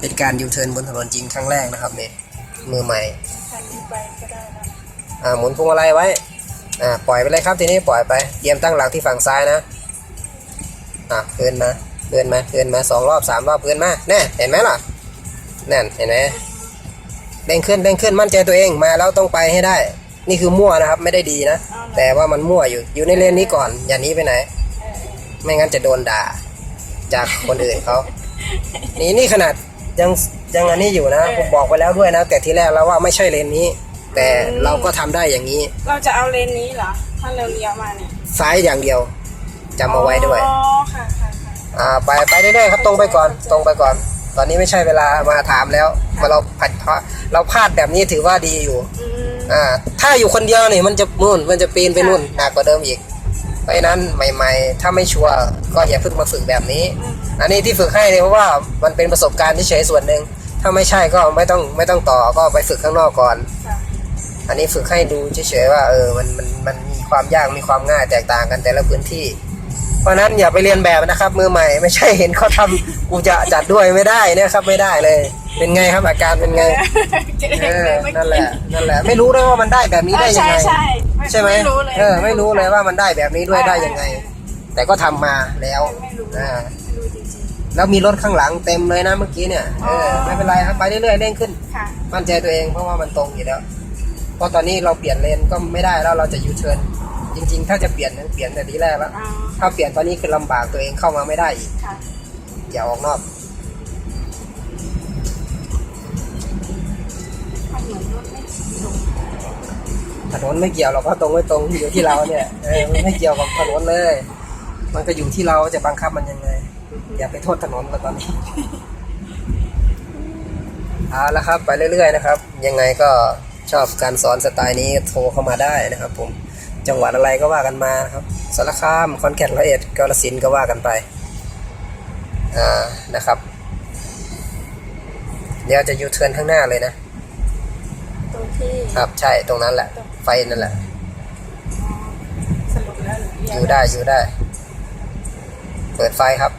เป็นการยูเทิร์นบนถนนจริงครั้งแรกนะครับเนี่ยมือใหม่คันนี้ไปก็ได้แล้วอ่าหมุนพวงมาลัยไว้อ่าปล่อยไปเลยครับทีนี้ปล่อยไปเตรียมตั้งหลักที่ฝั่งซ้ายนะอ่าเกินมาเกินมาเกินมาสองรอบสามรอบเกินมาแน่เห็นไหมล่ะนั่นเห็นไหมเด้งขึ้นเด้งขึ้นมั่นใจตัวเองมาแล้วต้องไปให้ได้ นี่คือมั่วนะครับไม่ได้ดีนะ แต่ว่ามันมั่วอยู่อยู่ในเลนนี้ก่อน อย่าหนี้ไปไหนเออเออไม่งั้นจะโดนด่า จากคนอื่นเขานี่นี่ขนาด ยังยังอันนี้อยู่นะผมบอกไปแล้วด้วยนะ แต่ทีแรกแล้วว่าไม่ใช่เลนนี้ แต่เราก็ทำได้อย่างนี้ เราจะเอาเลนนี้เหรอ ถ้าเราเลี้ยวมาเนี่ยซ้ายอย่างเดียวจำเอาไว้ด้วย อ๋อค่ะค่ะค่ะอ่าไปไปเรื่อยๆครับตรงไปก่อนตรงไปก่อน ตอนนี้ไม่ใช่เวลามาถามแล้วมาเราผัดเพราะเราพลาดแบบนี้ถือว่าดีอยู่อืม อ่าถ้าอยู่คนเดียวนี่มันจะนู่นมันจะปีนไปนู่นหนักกว่าเดิมอีก เพราะฉะนั้นใหม่ ๆ ถ้าไม่ชัวร์ก็อย่าเพิ่งมาฝึกแบบนี้อืมอันนี้ที่ฝึกให้เนี่ยเพราะว่ามันเป็นประสบการณ์ที่เฉยๆส่วนหนึ่งถ้าไม่ใช่ก็ไม่ต้องไม่ต้องต่อก็ไปฝึกข้างนอกก่อนค่ะอันนี้ฝึกให้ดูเฉยๆว่าเออมันมันมันมีความยากมีความง่ายแตกต่างกันแต่ละพื้นที่ เพราะฉะนั้นอย่าไปเรียนแบบนะครับ มือใหม่ไม่ใช่เห็นเขาทำกูจะจัดด้วยไม่ได้เนะครับไม่ได้เลย เป็นไงครับอาการเป็นไงจะได้เออเลยเมื่อนั่นแหกี้ละนั่นแหละ ไม่รู้เลยว่ามันได้แบบนี้ได้ยังไง ใช่ใช่ใช่ไหมไม่รู้เลย เออ ไม่รู้เลยว่ามันได้แบบนี้ด้วยได้ยังไง แต่ก็ทำมาแล้วไม่รู้อ่าไม่รู้จริงแล้วมีรถข้างหลังเต็มเลยนะเมื่อกี้เนี่ยเอออ๋อไม่เป็นไรครับไปเรื่อยๆเร่งขึ้น ๆค่ะ มั่นใจตัวเองเพราะว่ามันตรงอยู่แล้ว เพราะตอนนี้เราเปลี่ยนเลนก็ไม่ได้แล้วเราจะยูเทิร์นจริง ๆ ถ้าจะเปลี่ยนนั้นเปลี่ยนแต่ทีแรกแล้ว อ๋อ ถ้าเปลี่ยนตอนนี้คือลำบากตัวเองเข้ามาไม่ได้อีกค่ะ อย่าออกนอก ถนนไม่เกี่ยวเราก็ตรงไม่ตรงอยู่ที่เราเนี่ยเออไม่เกี่ยวกับถนนเลย มันก็อยู่ที่เราจะบังคับมันยังไง อย่าไปโทษถนนเลยตอนนี้เอาละครับ ไปเรื่อยๆนะครับ ยังไงก็ชอบการสอนสไตล์นี้โทรเข้ามาได้นะครับผมจังหวัดอะไรก็ว่ากันมาครับสารคามคอนแกนร้อยเอ็ดกาฬสินก็ว่ากันไปอ่านะครับ เดี๋ยวจะยูเทิร์นข้างหน้าเลยนะ ตรงที่ครับใช่ตรงนั้นแหละ ไฟนั่นแหละ สรุปแล้วเลี้อยู่ได้อยู่ได้ เปิดไฟครับ